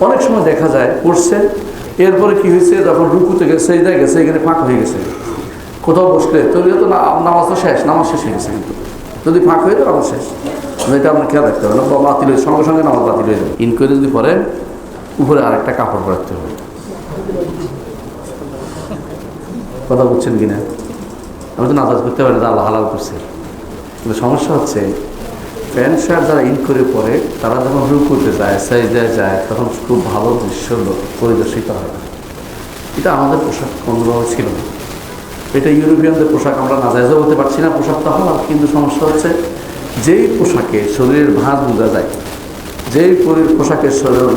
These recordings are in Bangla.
অনেক সময় দেখা যায়, পড়ছে, এরপরে কি হয়েছে, যখন রুকুতে গেছে জায়গায় গেছে, এখানে ফাঁক হয়ে গেছে। কোথাও বসলে, তো না- নামাজ তো শেষ, নামাজ শেষ হয়ে গেছে কিন্তু। যদি ফাঁক হয়ে যায়, নামাজ শেষ। এটা আপনার খেয়াল রাখতে হবে না বাতিল হয়ে, সঙ্গে সঙ্গে নামাজ বাতিল হয়ে যাবে। ইন করে যদি পরে উপরে আরেকটা কাপড় পরাতে হবে। কথা বুঝছেন কিনা? আমি তো নাজাজ করতে পারি আল্লাহ হালাল করছে। কিন্তু সমস্যা হচ্ছে প্যান্ট শার্ট যারা ইন করে পরে তারা যখন রুকুতে যায় সাইজায় যায়, তখন খুব ভালো দৃশ্য পরিদর্শিত হয় না। এটা আমাদের পোশাক কোনোভাবে ছিল না। এটা ইউরোপিয়ানদের পোশাক আমরা নাজায়জও বলতে পারছি না পোশাকটা হওয়ার কিন্তু সমস্যা হচ্ছে যেই পোশাকে শরীরের ভাঁজ বোঝা যায়, যেই পোশাকের শরীর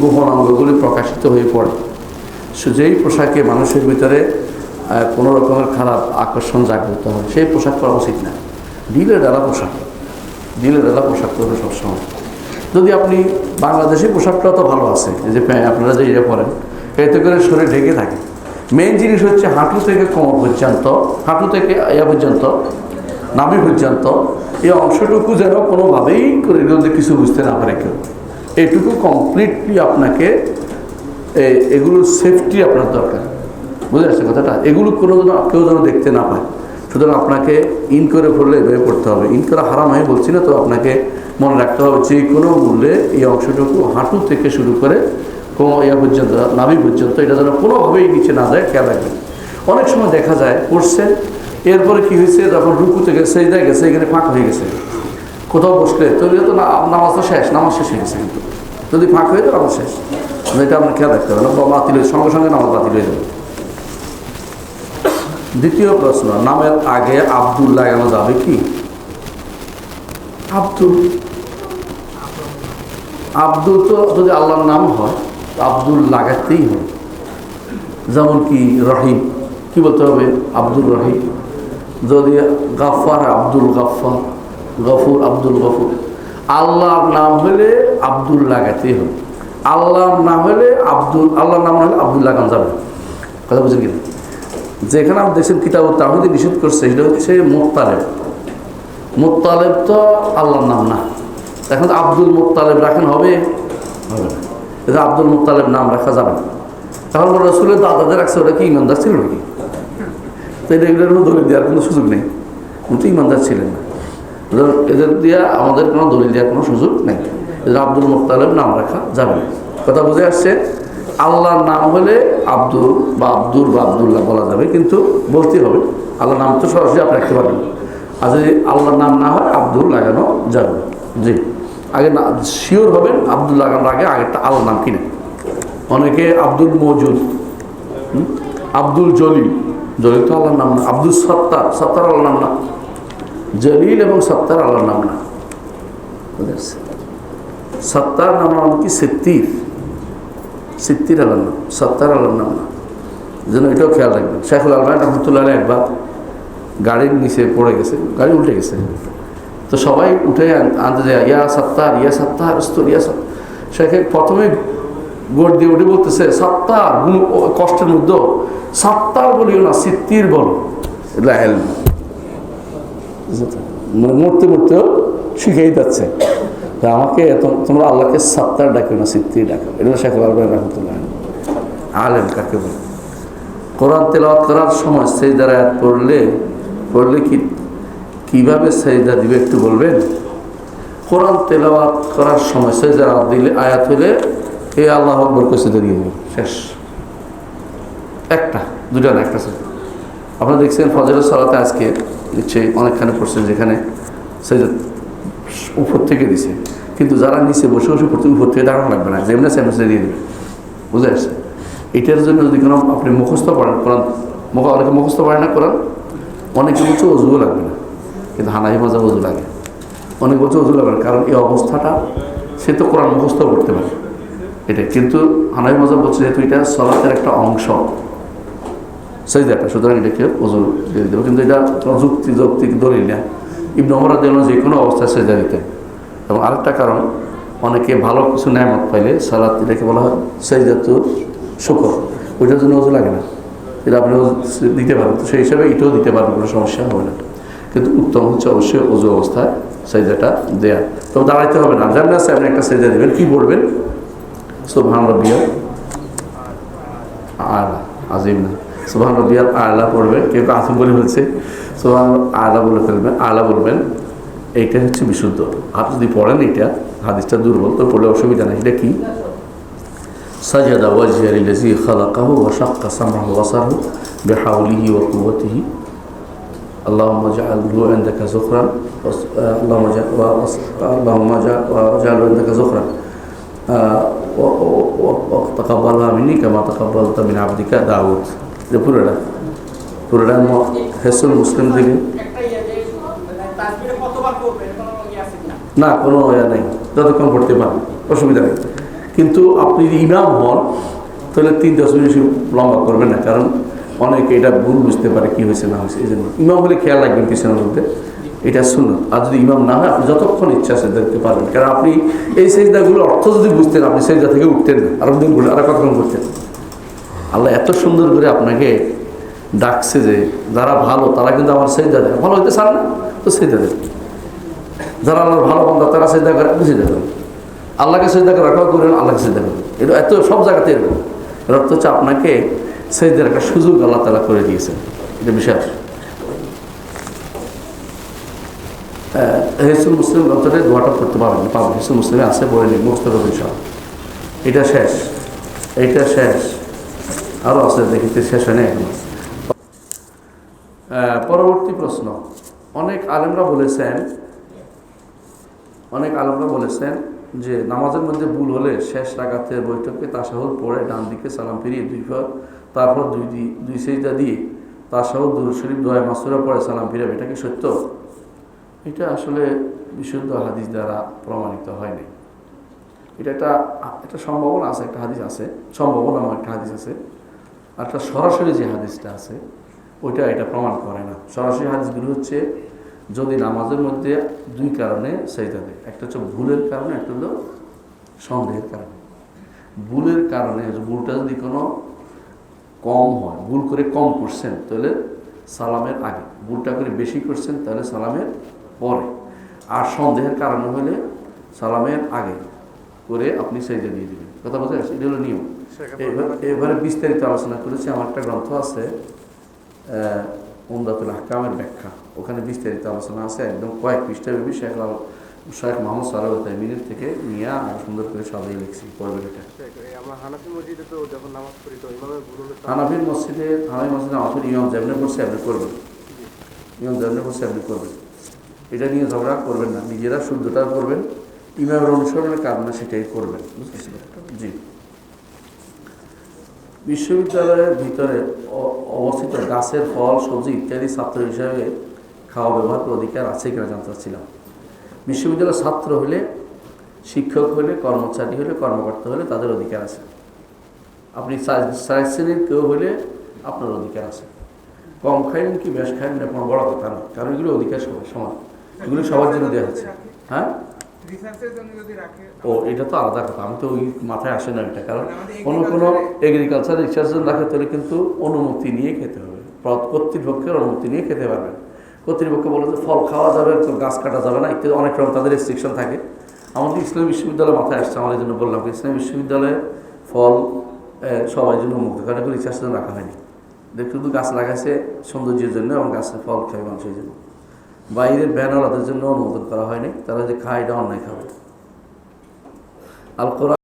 গোপন অঙ্গগুলি প্রকাশিত হয়ে পড়ে যেই পোশাকে মানুষের ভিতরে কোনো রকমের খারাপ আকর্ষণ জাগ্রত হয়, সেই পোশাক পরা উচিত না। ঢিলে ডালা পোশাক। ঢিলে ডালা পোশাক করবে সবসময়। যদি আপনি বাংলাদেশি পোশাকটা তো ভালো আছে, এই যে আপনারা যে ইয়ে পরেন, এতে করে শরীর ঢেকে থাকে। মেইন জিনিস হচ্ছে হাঁটু থেকে কোমর পর্যন্ত, হাঁটু থেকে ইয়া পর্যন্ত, নাভি পর্যন্ত, এই অংশটুকু যেন কোনোভাবেই করে কিছু বুঝতে না পারে কেউ। এইটুকু কমপ্লিটলি আপনাকে এগুলোর সেফটি আপনার দরকার। বুঝে আসছে কথাটা? এগুলো কোনো কেউ যেন দেখতে না পায়। সুতরাং আপনাকে ইন করে পড়লে এভাবে পড়তে হবে। ইন করা হারাম, আমি বলছি না তো আপনাকে মনে রাখতে হবে যে কোনো মূল্যে এই অংশটুকু হাঁটু থেকে শুরু করে কোনো ইয়া পর্যন্ত, নাভি পর্যন্ত, এটা যেন কোনোভাবেই নিচে না যায়, খেয়াল রাখবেন। অনেক সময় দেখা যায় পড়ছে এরপরে কি হয়েছে যখন রুকু থেকে সেই জায়গায় গেছে, এখানে ফাঁক হয়ে গেছে। কোথাও বসলে, তো না, নামাজ তো শেষ, নামাজ শেষ হয়ে গেছে কিন্তু। যদি ফাঁক হয়ে যায়, নামাজ শেষ। এটা আপনার খেয়াল রাখতে হবে বা বাতিল সঙ্গে সঙ্গে নামাজ বাতিল হয়ে যাবে। দ্বিতীয় প্রশ্ন নামের আগে আব্দুল লাগানো যাবে কি? আব্দুল। আব্দুল তো যদি আল্লাহর নাম হয় আব্দুল লাগাতেই হয় যেমন কি রহিম। কি বলতে হবে? আব্দুল রহিম। যদি গাফার আব্দুল গাফার গফুর আব্দুল গফুর। আল্লাহর নাম হলে আব্দুল লাগাতেই হবে। আল্লাহর নাম হলে আব্দুল আল্লাহর নাম হলে আব্দুল লাগানো যাবে। কথা বুঝেন কিনা যেখানে দেখছেন কিতাব তাহিদি নিষেধ করছে, সেটা হচ্ছে মোত্তালেব। মোত্তালেব তো আল্লাহর নাম না। এখন আব্দুল মোত্তালেব রাখেন হবে? হবে না। আব্দুল মোত্তালেব নাম রাখা যাবে না। তখন রসুলের দাদাদের রাখছে ওটা কি ইমানদার ছিল নাকি? তো এটা এগুলোর দলিল দেওয়ার কোনো সুযোগ নেই। উনি তো ইমানদার ছিলেন না। এদের দিয়া আমাদের কোনো দলিল দেওয়ার কোনো সুযোগ নেই। এদের আব্দুল মোত্তালেব নাম রাখা যাবে না। কথা বুঝে আসছে? আল্লাহর নাম হলে আব্দুল বা আব্দুল বা আবদুল্লাহ বলা যাবে, কিন্তু বলতে হবে, আল্লাহর নাম তো সরাসরি আপনি রাখতে পারবেন। আর যদি আল্লাহর নাম না হয়, আব্দুল লাগানো যাবে। জি। আগে না শিওর হবেন, আব্দুল লাগানোর আগে আগেরটা আল্লাহর নাম কিনে। অনেকে আব্দুল মজুদ? আব্দুল জলিল। জলিল তো আল্লাহর নাম না, আব্দুল সত্তার। সত্তার আল্লাহর নাম না। জলিল এবং সত্তার আল্লাহর নাম না। সত্তার নাম নাম কি? সিত্তির সিত্তির আল্লাহর নাম সত্তার আল্লাহর নাম না। যেন এটাও খেয়াল রাখবেন। শেখুল আলমান রহমতুল্লাহ একবার গাড়ির নিচে পড়ে গেছে, গাড়ি উল্টে গেছে। তো সবাই উঠে আন- আনতে যায়, ইয়া সত্তার ইয়া সত্তার স্তর ইয়া সত্তার। শেখে প্রথমে গোট দিয়ে উঠে বলতেছে, সত্তার কষ্টের মধ্যে সত্তার বলিও না সিত্তির বলো। এটা। মানে মরতে মরতেও শিখেই যাচ্ছে। আমাকে তোমরা আল্লাহকে সত্তার ডাকে না সিত্তির ডাকো এটা শেখুল আলমান রহমতুল্লাহ আলেম কাকে বলে? কোরআন তেলাওয়াত করার সময় সেই দ্বারা পড়লে পড়লে কি, কীভাবে সেজদা দিবে একটু বলবেন? কোরআন তেলাওয়াত করার সময় সেজদা দিলে, আয়াত হলে এই আল্লাহ আকবর কে সেজদা দিয়ে দেবে শেষ। একটা দুটা না, একটা আপনারা দেখছেন ফজরের সালাতে আজকে, নিশ্চয়ই অনেকখানে পড়ছেন যেখানে সেজদা উপর থেকে দিছে। কিন্তু যারা নিচে বসে বসে পড়তে উপর থেকে দাঁড়ানো লাগবে না যেমনি সেজদা দিয়ে দেবে। বুঝে আসছে? এটার জন্য যদি কোনো আপনি মুখস্থ পড়েন কোরআন, মুখ, অনেকে মুখস্থ পড়ে না কোরআন, অনেকে বলছে অজুও লাগবে না। কিন্তু হানাহি মাজা অজু লাগে। অনেক বলছে অজু লাগবে না, কারণ এই অবস্থাটা সে তো কোরআন মুখস্থ করতে পারে। এটা কিন্তু হানাহি মাজা বলছে যেহেতু এটা সলাতের একটা অংশ। সেই দেখা সুতরাং এটাকে অজু দিয়ে দেবো কিন্তু এটা যুক্তি, যৌক্তিক দলিল না। ইবন অমরা যেন যে কোনো অবস্থায় সেজা দিতেন। এবং আরেকটা কারণ, অনেকে ভালো কিছু ন্যায়ামত পাইলে সালাদ এটাকে বলা হয় সেই জাতীয় শুকর। ওইটার জন্য অজু লাগে না। এটা আপনি দিতে পারেন, তো সেই হিসাবে এটাও দিতে পারবেন কোনো সমস্যা হবে না। কিন্তু উত্তম হচ্ছে অবশ্যই অজু অবস্থায় সেজাটা দেয়া। তবে দাঁড়াইতে হবে না। জানলে আছে, আপনি একটা সেজা দেবেন। কী পড়বেন সুবহান রবিয়াল আলা, আজিম না। সুবহান রবিয়াল আলা পড়বেন কেউ কেউ আসিম বলে ফেলছে সুবহান আলা বলে ফেলবেন আলা বলবেন এইটা হচ্ছে বিশুদ্ধ আপনি যদি পড়েন এটা হাদিসটা দুর্বল তো পড়লে অসুবিধা নেই এটা কি سجد وجه الذي خلقه وشق سمعه وبصره بحوله وقوته اللهم اجعله عندك زخرا وس- آه، اللهم اجعل وس- اللهم اجعل- واجعله عندك زخرا آه، و- و- و- وتقبلها مني كما تقبلت من عبدك داود এটা পুরোটা পুরোটা হেসুল মুসলিম থেকে। যে না, কোনো ইয়া নেই, যতক্ষণ পড়তে পারেন অসুবিধা নেই। কিন্তু আপনি যদি ইমাম হন, তাহলে তিন, দশ মিনিট লম্বা করবেন না, কারণ অনেকে এটা ভুল বুঝতে পারে কি হয়েছে, না হয়েছে, এই জন্য। ইমাম হলে খেয়াল রাখবেন পিছনের মধ্যে, এটা শুনুন আর যদি ইমাম না হয়, আপনি যতক্ষণ ইচ্ছা সে দেখতে পারবেন। কারণ আপনি এই সেজদাগুলো অর্থ যদি বুঝতেন, আপনি সেজদা থেকে উঠতেন আরও দিন বলে আরও কতক্ষণ করতেন আল্লাহ এত সুন্দর করে আপনাকে ডাকছে যে যারা ভালো, তারা কিন্তু আমার সেজদা দেয়। ভালো হইতে চান না, তো সেজদা দেয় যারা আল্লাহর ভালো বন্ধা তারা সেজদা করে, আপনি সেজদা করেন। আল্লাহকে সেজদা করে, রাখাও করেন, আল্লাহকে সেজদা করেন। এটা এত সব জায়গাতে এরকম। এর অর্থ হচ্ছে আপনাকে সেজদার একটা সুযোগ আল্লাহ তালা করে দিয়েছেন। এটা বিশ্বাস হেসুল মুসলিম গ্রন্থটা দোয়াটা করতে পারবেন, পাবেন। হেসুল মুসলিমে আছে বলে নিন মুস্ত সব এটা শেষ। এটা শেষ। আরও আছে দেখিতে শেষ হয় না পরবর্তী প্রশ্ন। অনেক আলেমরা বলেছেন, অনেক আলেমরা বলেছেন যে নামাজের মধ্যে ভুল হলে শেষ রাগাতের বৈঠকে তাসাহুদ পড়ে ডান দিকে সালাম ফিরিয়ে দুই পর তারপর দুই দি- দুই সেজদা দিয়ে তাসাহুদ দুরু শরীফ দোয়া মাসুরা পড়ে সালাম ফিরাবে। এটা কি সত্য? এটা আসলে বিশুদ্ধ হাদিস দ্বারা প্রমাণিত হয়নি। এটা একটা একটা সম্ভাবনা আছে, একটা হাদিস আছে, সম্ভাবনা আমার একটা হাদিস আছে। আর একটা সরাসরি যে হাদিসটা আছে, ওইটা এটা প্রমাণ করে না। সরাসরি হাদিসগুলো হচ্ছে, যদি নামাজের মধ্যে দুই কারণে সেইটা দেয়। একটা হচ্ছে ভুলের কারণে, একটা হলো সন্দেহের কারণে। ভুলের কারণে ভুলটা যদি কোনো কম হয়, ভুল করে কম করছেন, তাহলে সালামের আগে। ভুলটা করে বেশি করছেন, তাহলে সালামের পরে। আর সন্দেহের কারণে হলে সালামের আগে করে আপনি সেইটা দিয়ে দেবেন। কথা যাচ্ছে এটা হলো নিয়ম। এবার- এবারে বিস্তারিত আলোচনা করেছি আমার একটা গ্রন্থ আছে উমদাতুল হাকামের ব্যাখ্যা। ওখানে বিস্তারিত আলোচনা আছে একদম কয়েক পৃষ্ঠা ভেবে শেখ আল শেখ মোহাম্মদ সালাহ মিনিট থেকে নিয়ে আর সুন্দর করে সাজিয়ে লিখছি পড়বেন এটা। আমরা হানাফি মসজিদে হানাফির মসজিদে হানাফি মসজিদে আমাদের ইমাম যেমনি করছে আপনি করবেন ইমাম যেমনি পড়ছে আপনি করবেন এটা নিয়ে ঝগড়া করবেন না নিজেরা শুদ্ধটা করবেন ইমামের অনুসরণের কারণে সেটাই করবেন বুঝতেছি জি। বিশ্ববিদ্যালয়ের ভিতরে অবস্থিত গাছের ফল, সবজি ইত্যাদি ছাত্র হিসাবে খাওয়া ব্যবহার অধিকার আছে কিনা জানতে চাচ্ছিলাম। বিশ্ববিদ্যালয়ের ছাত্র হলে শিক্ষক হলে কর্মচারী হলে কর্মকর্তা হলে তাদের অধিকার আছে। আপনি সাইজ শ্রেণির কেউ হলে আপনার অধিকার আছে। কম খাইলেন কি বেশ খাইলেন কোনো বড় কথা না কারণ এগুলো অধিকার সবার সমান এগুলো সবার জন্য দেওয়া হচ্ছে। হ্যাঁ? রিসার্চের ও এটা তো আলাদা কথা। আমি তো ওই মাথায় আসে না এটা। কারণ কোনো কোনো এগ্রিকালচার রিসার্চ রাখে তাহলে কিন্তু অনুমতি নিয়ে খেতে হবে। কর্তৃপক্ষের অনুমতি নিয়ে খেতে পারবেন কর্তৃপক্ষ বলে যে ফল খাওয়া যাবে তো গাছ কাটা যাবে না ইত্যাদি। অনেক রকম তাদের রেস্ট্রিকশন থাকে। আমাদের ইসলাম বিশ্ববিদ্যালয় মাথায় আসছে আমার এই জন্য বললাম ইসলাম বিশ্ববিদ্যালয়ে ফল সবাই জন্য মুক্ত। কারণ এগুলো রিসার্চের জন্য রাখা হয়নি দেখ শুধু গাছ লাগাইছে সৌন্দর্যের জন্য এবং গাছের ফল খায় মানুষের জন্য। বাইরের ব্যানারদের জন্য অনুমোদন করা হয়নি তারা যে খায় এটা অন্যায় খাবে। আল কোরআন